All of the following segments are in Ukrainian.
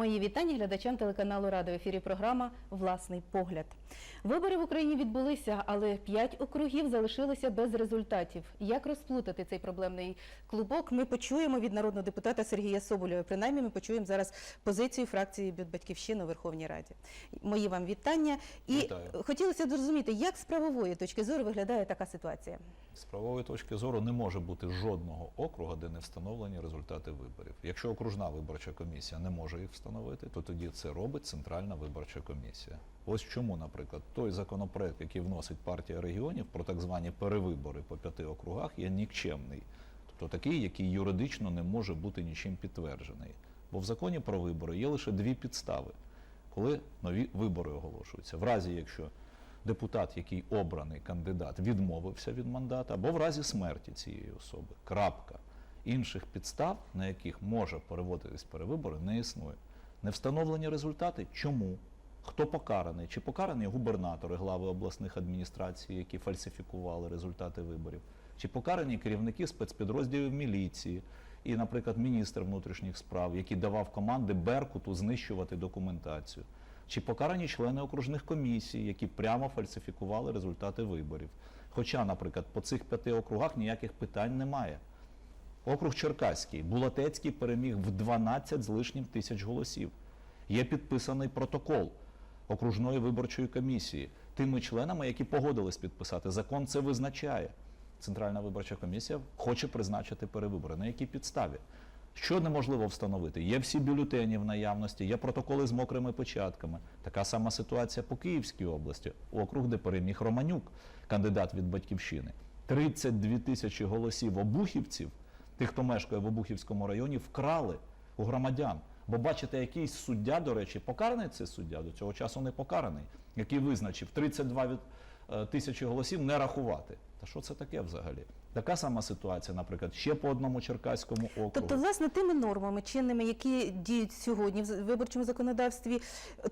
Мої вітання глядачам телеканалу Рада в ефірі програма Власний погляд. Вибори в Україні відбулися, але п'ять округів залишилися без результатів. Як розплутати цей проблемний клубок? Ми почуємо від народного депутата Сергія Соболєва. Принаймні, ми почуємо зараз позицію фракції Батьківщини у Верховній Раді. Мої вам вітання. І Вітаю. хотілося зрозуміти, як з правової точки зору виглядає така ситуація. З правової точки зору не може бути жодного округа, де не встановлені результати виборів. Якщо окружна виборча комісія не може їх встановити, то тоді це робить Центральна виборча комісія. Ось чому, наприклад, той законопроект, який вносить партія регіонів про так звані перевибори по п'яти округах, є нікчемний. Тобто такий, який юридично не може бути нічим підтверджений. Бо в законі про вибори є лише дві підстави, коли нові вибори оголошуються. В разі, якщо депутат, який обраний кандидат, відмовився від мандата, або в разі смерті цієї особи. Крапка. Інших підстав, на яких може переводитись перевибори, не існує. Не встановлені результати. Чому? Хто покараний? Чи покарані губернатори, глави обласних адміністрацій, які фальсифікували результати виборів? Чи покарані керівники спецпідрозділів міліції і, наприклад, міністр внутрішніх справ, який давав команди Беркуту знищувати документацію? Чи покарані члени окружних комісій, які прямо фальсифікували результати виборів? Хоча, наприклад, по цих п'яти округах ніяких питань немає. Округ Черкаський, Булатецький переміг в 12 з лишнім тисяч голосів. Є підписаний протокол окружної виборчої комісії тими членами, які погодились підписати. Закон це визначає. Центральна виборча комісія хоче призначити перевибори. На якій підставі? Що неможливо встановити? Є всі бюлетені в наявності, є протоколи з мокрими печатками. Така сама ситуація по Київській області, округ, де переміг Романюк, кандидат від батьківщини. 32 тисячі голосів обухівців, тих, хто мешкає в Обухівському районі, вкрали у громадян. Бо бачите, якийсь суддя, до речі, покараний цей суддя, до цього часу не покараний, який визначив 32 від, е, тисячі голосів не рахувати. Та що це таке взагалі? Така сама ситуація, наприклад, ще по одному черкаському округу. Тобто, власне, тими нормами чинними, які діють сьогодні в виборчому законодавстві,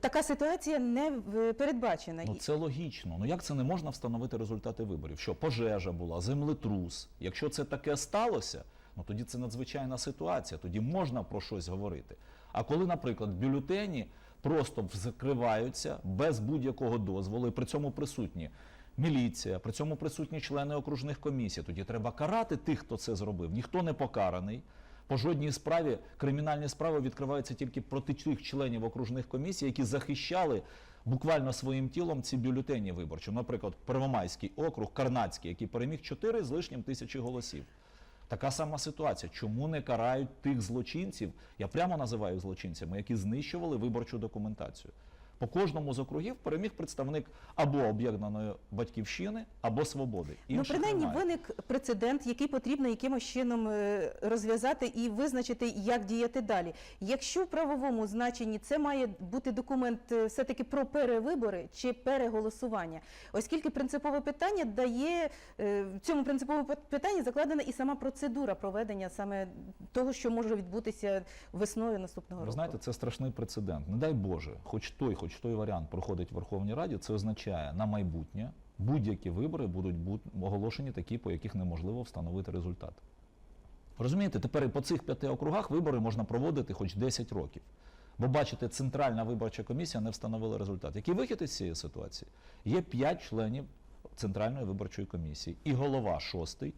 така ситуація не передбачена. Ну це логічно. Ну як це не можна встановити результати виборів? Що пожежа була, землетрус. Якщо це таке сталося, ну тоді це надзвичайна ситуація, тоді можна про щось говорити. А коли, наприклад, бюлетені просто закриваються без будь-якого дозволу, і при цьому присутні міліція, при цьому присутні члени окружних комісій, тоді треба карати тих, хто це зробив. Ніхто не покараний. По жодній справі кримінальні справи відкриваються тільки проти тих членів окружних комісій, які захищали буквально своїм тілом ці бюлетені виборчі. Наприклад, Первомайський округ, Карнацький, який переміг 4 з лишнім тисячі голосів. Така сама ситуація. Чому не карають тих злочинців? Я прямо називаю їх злочинцями, які знищували виборчу документацію. По кожному з округів переміг представник або об'єднаної батьківщини, або свободи. Ну, принаймні немає. виник прецедент, який потрібно якимось чином е, розв'язати і визначити, як діяти далі. Якщо в правовому значенні це має бути документ е, все-таки про перевибори чи переголосування, оскільки принципове питання дає е, в цьому принциповому питанні закладена і сама процедура проведення саме того, що може відбутися весною наступного Ви року. знаєте, це страшний прецедент. Не дай Боже, хоч той, хоч той варіант проходить в Верховній Раді, це означає на майбутнє будь-які вибори будуть оголошені такі, по яких неможливо встановити результат. Розумієте, тепер і по цих п'яти округах вибори можна проводити хоч 10 років. Бо бачите, Центральна виборча комісія не встановила результат. Який вихід із цієї ситуації? Є 5 членів Центральної виборчої комісії і голова шостий,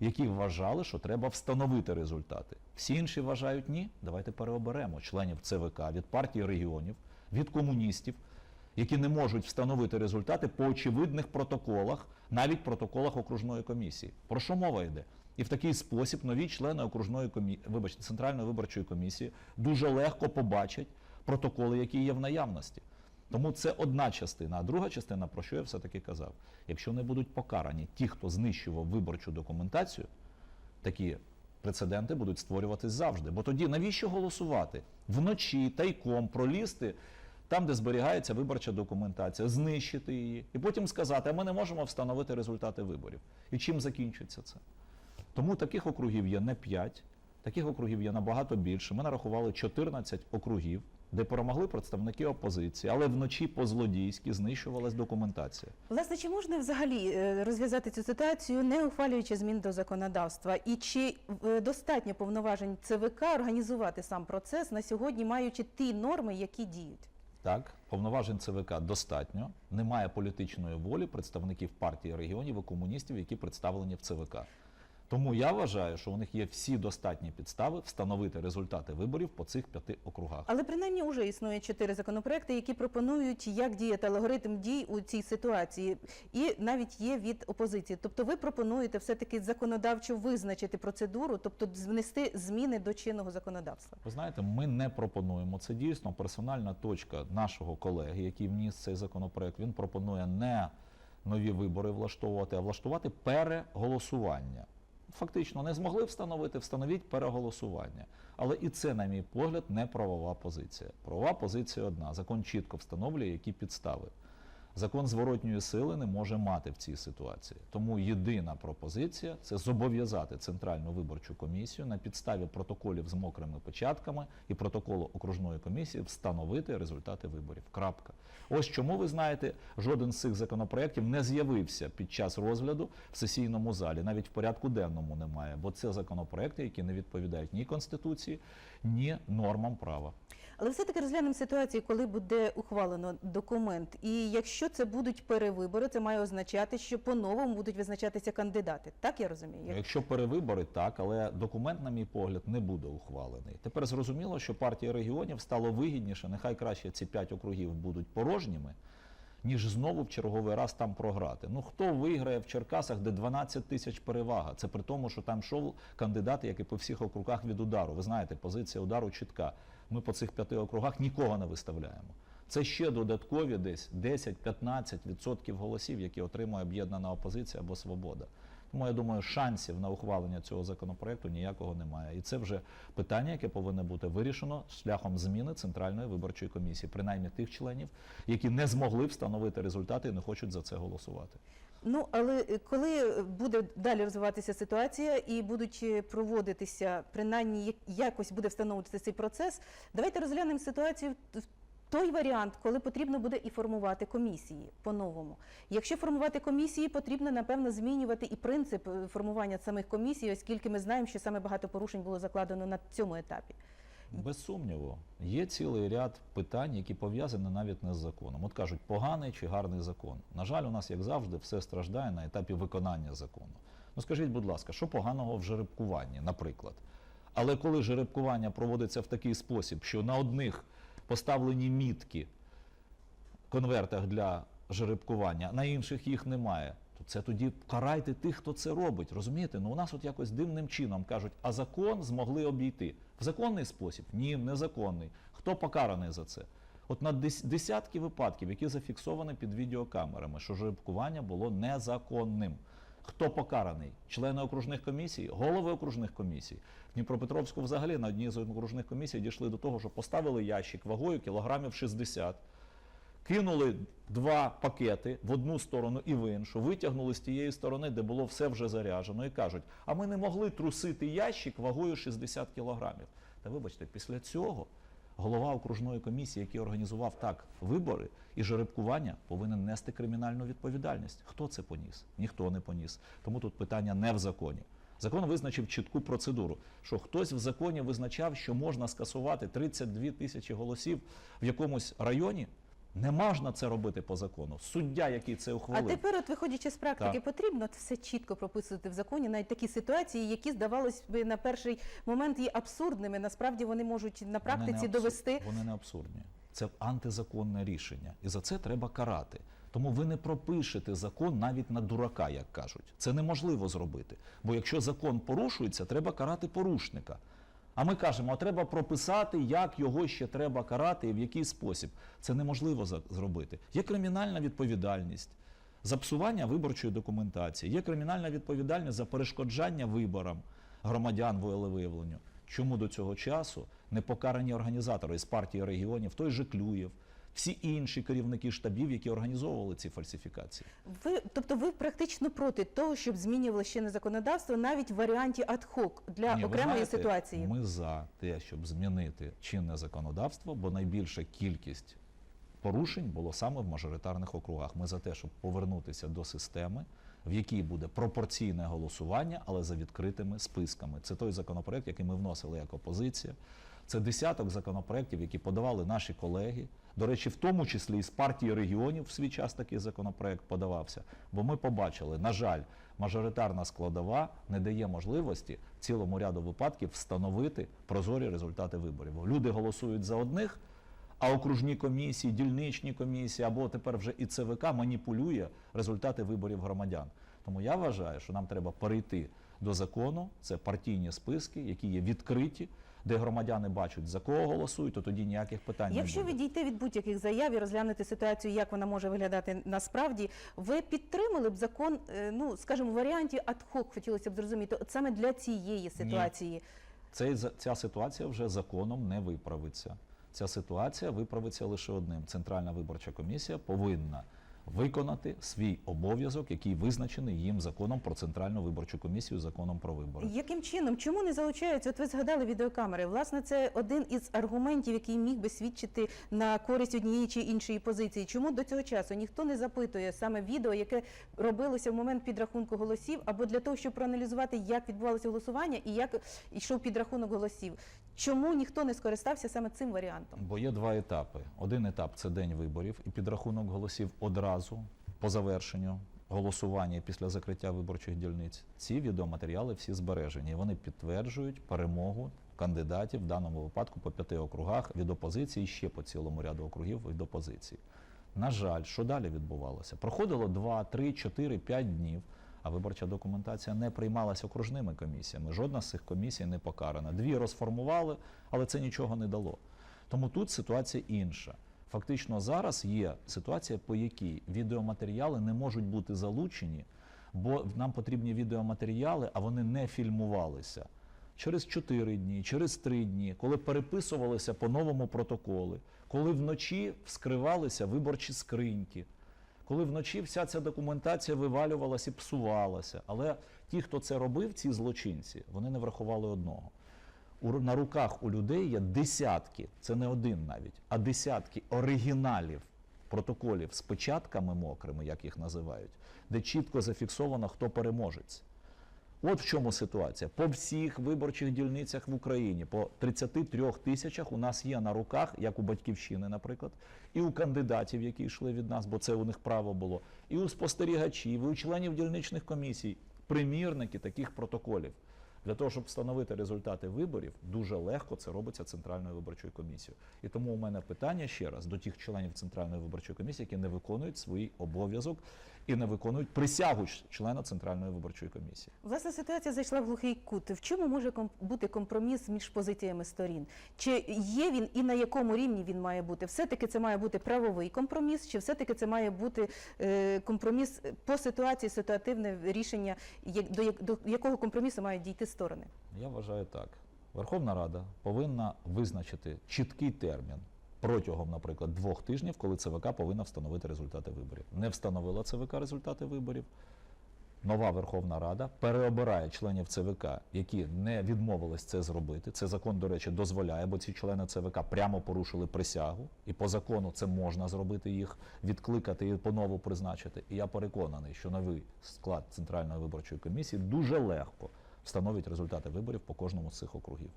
які вважали, що треба встановити результати. Всі інші вважають ні. Давайте переоберемо членів ЦВК від партії регіонів, від комуністів, які не можуть встановити результати по очевидних протоколах, навіть протоколах окружної комісії. Про що мова йде? І в такий спосіб нові члени окружної комісії, вибачте, центральної виборчої комісії дуже легко побачать протоколи, які є в наявності. Тому це одна частина. А друга частина, про що я все-таки казав, якщо не будуть покарані ті, хто знищував виборчу документацію, такі прецеденти будуть створюватись завжди. Бо тоді навіщо голосувати? Вночі тайком пролізти там, де зберігається виборча документація, знищити її, і потім сказати, а ми не можемо встановити результати виборів. І чим закінчиться це? Тому таких округів є не 5, таких округів є набагато більше. Ми нарахували 14 округів, де перемогли представники опозиції, але вночі по-злодійськи знищувалась документація. Власне, чи можна взагалі е, розв'язати цю ситуацію, не ухвалюючи змін до законодавства? І чи е, достатньо повноважень ЦВК організувати сам процес на сьогодні, маючи ті норми, які діють? Так, повноважень ЦВК достатньо. Немає політичної волі представників партії регіонів і комуністів, які представлені в ЦВК. Тому я вважаю, що у них є всі достатні підстави встановити результати виборів по цих п'яти округах. Але принаймні вже існує чотири законопроекти, які пропонують, як діяти алгоритм дій у цій ситуації, і навіть є від опозиції. Тобто, ви пропонуєте все таки законодавчо визначити процедуру, тобто внести зміни до чинного законодавства. Ви знаєте, ми не пропонуємо. Це дійсно персональна точка нашого колеги, який вніс цей законопроект. Він пропонує не нові вибори влаштовувати, а влаштувати переголосування. Фактично не змогли встановити, встановіть переголосування. Але і це, на мій погляд, не правова позиція. Правова позиція одна. Закон чітко встановлює, які підстави. Закон зворотньої сили не може мати в цій ситуації. Тому єдина пропозиція це зобов'язати Центральну виборчу комісію на підставі протоколів з мокрими печатками і протоколу окружної комісії встановити результати виборів. Крапка. Ось чому ви знаєте, жоден з цих законопроєктів не з'явився під час розгляду в сесійному залі, навіть в порядку денному немає, бо це законопроекти, які не відповідають ні конституції, ні нормам права. Але все-таки розглянемо ситуацію, коли буде ухвалено документ. І якщо це будуть перевибори, це має означати, що по-новому будуть визначатися кандидати. Так я розумію? Якщо перевибори, так, але документ, на мій погляд, не буде ухвалений. Тепер зрозуміло, що партія регіонів стало вигідніше, нехай краще ці п'ять округів будуть порожніми, ніж знову в черговий раз там програти. Ну хто виграє в Черкасах, де 12 тисяч перевага? Це при тому, що там йшов кандидат, який по всіх округах від удару. Ви знаєте, позиція удару чітка. Ми по цих п'яти округах нікого не виставляємо. Це ще додаткові десь 10-15% голосів, які отримує об'єднана опозиція або свобода. Тому я думаю, шансів на ухвалення цього законопроекту ніякого немає. І це вже питання, яке повинно бути вирішено шляхом зміни Центральної виборчої комісії, принаймні тих членів, які не змогли встановити результати і не хочуть за це голосувати. Ну але е, коли буде далі розвиватися ситуація і будуть е, проводитися, принаймні як- якось буде встановлюватися цей процес, давайте розглянемо ситуацію в той варіант, коли потрібно буде і формувати комісії по-новому. Якщо формувати комісії, потрібно напевно змінювати і принцип е, формування самих комісій, оскільки ми знаємо, що саме багато порушень було закладено на цьому етапі. Без сумніву, є цілий ряд питань, які пов'язані навіть не з законом. От кажуть, поганий чи гарний закон. На жаль, у нас, як завжди, все страждає на етапі виконання закону. Ну скажіть, будь ласка, що поганого в жеребкуванні, наприклад? Але коли жеребкування проводиться в такий спосіб, що на одних поставлені мітки в конвертах для жеребкування, на інших їх немає. То це тоді карайте тих, хто це робить. Розумієте? Ну у нас от якось дивним чином кажуть, а закон змогли обійти. В законний спосіб? Ні, в незаконний. Хто покараний за це? От на дес- десятки випадків, які зафіксовані під відеокамерами, що жеребкування було незаконним. Хто покараний? Члени окружних комісій, голови окружних комісій. В Дніпропетровську взагалі на одній з окружних комісій дійшли до того, що поставили ящик вагою кілограмів 60, кинули два пакети в одну сторону і в іншу, витягнули з тієї сторони, де було все вже заряджено, і кажуть: а ми не могли трусити ящик вагою 60 кілограмів. Та вибачте, після цього голова окружної комісії, який організував так вибори і жеребкування, повинен нести кримінальну відповідальність. Хто це поніс? Ніхто не поніс. Тому тут питання не в законі. Закон визначив чітку процедуру, що хтось в законі визначав, що можна скасувати 32 тисячі голосів в якомусь районі. Не можна це робити по закону. Суддя, який це А тепер, от виходячи з практики, Так. потрібно все чітко прописувати в законі, навіть такі ситуації, які здавалось би на перший момент є абсурдними. Насправді вони можуть на Вони практиці абсур- довести. Вони не абсурдні. Це антизаконне рішення. І за це треба карати. Тому ви не пропишете закон навіть на дурака, як кажуть. Це неможливо зробити. Бо якщо закон порушується, треба карати порушника. А ми кажемо, треба прописати, як його ще треба карати і в який спосіб. Це неможливо зробити. Є кримінальна відповідальність за псування виборчої документації, є кримінальна відповідальність за перешкоджання виборам громадян волевиявленню. Чому до цього часу не покарані організатори із партії регіонів, той же Клюєв, всі інші керівники штабів, які організовували ці фальсифікації. Ви, тобто, ви практично проти того, щоб змінювало чинне законодавство навіть в варіанті адхок для Ні, окремої знаєте, ситуації. Ми за те, щоб змінити чинне законодавство, бо найбільша кількість порушень було саме в мажоритарних округах. Ми за те, щоб повернутися до системи, в якій буде пропорційне голосування, але за відкритими списками. Це той законопроект, який ми вносили як опозиція. Це десяток законопроєктів, які подавали наші колеги. До речі, в тому числі і з партії регіонів в свій час такий законопроект подавався. Бо ми побачили, на жаль, мажоритарна складова не дає можливості цілому ряду випадків встановити прозорі результати виборів. Бо Люди голосують за одних, а окружні комісії, дільничні комісії або тепер вже і ЦВК маніпулює результати виборів громадян. Тому я вважаю, що нам треба перейти до закону. Це партійні списки, які є відкриті, де громадяни бачать за кого голосують, то тоді ніяких питань Якщо не буде. відійти від будь-яких заяв і розглянути ситуацію, як вона може виглядати насправді, ви підтримали б закон, е, ну скажімо, в варіанті адхок, хотілося б зрозуміти, от саме для цієї ситуації. Цей, за- ця ситуація вже законом не виправиться. Ця ситуація виправиться лише одним. Центральна виборча комісія повинна виконати свій обов'язок, який визначений їм законом про центральну виборчу комісію, законом про вибори. Яким чином, чому не залучаються? От ви згадали відеокамери. Власне, це один із аргументів, який міг би свідчити на користь однієї чи іншої позиції. Чому до цього часу ніхто не запитує саме відео, яке робилося в момент підрахунку голосів, або для того, щоб проаналізувати, як відбувалося голосування і як йшов підрахунок голосів? Чому ніхто не скористався саме цим варіантом? Бо є два етапи. Один етап це день виборів і підрахунок голосів одразу по завершенню голосування після закриття виборчих дільниць. Ці відеоматеріали всі збережені. Вони підтверджують перемогу кандидатів в даному випадку по п'яти округах від опозиції, ще по цілому ряду округів від опозиції. На жаль, що далі відбувалося? Проходило 2, 3, 4, 5 днів, а виборча документація не приймалася окружними комісіями. Жодна з цих комісій не покарана. Дві розформували, але це нічого не дало. Тому тут ситуація інша. Фактично зараз є ситуація, по якій відеоматеріали не можуть бути залучені, бо нам потрібні відеоматеріали, а вони не фільмувалися. Через 4 дні, через 3 дні, коли переписувалися по новому протоколи, коли вночі вскривалися виборчі скриньки, коли вночі вся ця документація вивалювалася і псувалася. Але ті, хто це робив, ці злочинці, вони не врахували одного. На руках у людей є десятки, це не один навіть, а десятки оригіналів протоколів з печатками мокрими, як їх називають, де чітко зафіксовано, хто переможець. От в чому ситуація. По всіх виборчих дільницях в Україні, по 33 тисячах у нас є на руках, як у батьківщини, наприклад, і у кандидатів, які йшли від нас, бо це у них право було, і у спостерігачів, і у членів дільничних комісій, примірники таких протоколів. Для того, щоб встановити результати виборів, дуже легко це робиться Центральною виборчою комісією. І тому у мене питання ще раз до тих членів Центральної виборчої комісії, які не виконують свій обов'язок і не виконують присягу члена Центральної виборчої комісії. Власне, ситуація зайшла в глухий кут. В чому може бути компроміс між позиціями сторін? Чи є він і на якому рівні він має бути? Все-таки це має бути правовий компроміс, чи все-таки це має бути е, компроміс по ситуації, ситуативне рішення, як- до, до якого компромісу мають дійти сторони? Я вважаю так. Верховна Рада повинна визначити чіткий термін протягом, наприклад, двох тижнів, коли ЦВК повинна встановити результати виборів. Не встановила ЦВК результати виборів. Нова Верховна Рада переобирає членів ЦВК, які не відмовились це зробити. Це закон, до речі, дозволяє, бо ці члени ЦВК прямо порушили присягу, і по закону це можна зробити їх, відкликати і понову призначити. І я переконаний, що новий склад Центральної виборчої комісії дуже легко встановить результати виборів по кожному з цих округів.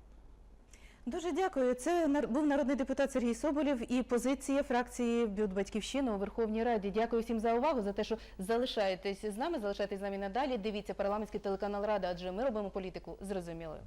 Дуже дякую. Це був народний депутат Сергій Соболєв і позиція фракції Бюд Батьківщина у Верховній Раді. Дякую всім за увагу, за те, що залишаєтесь з нами, залишайтесь з нами надалі. Дивіться парламентський телеканал Рада, адже ми робимо політику зрозумілою.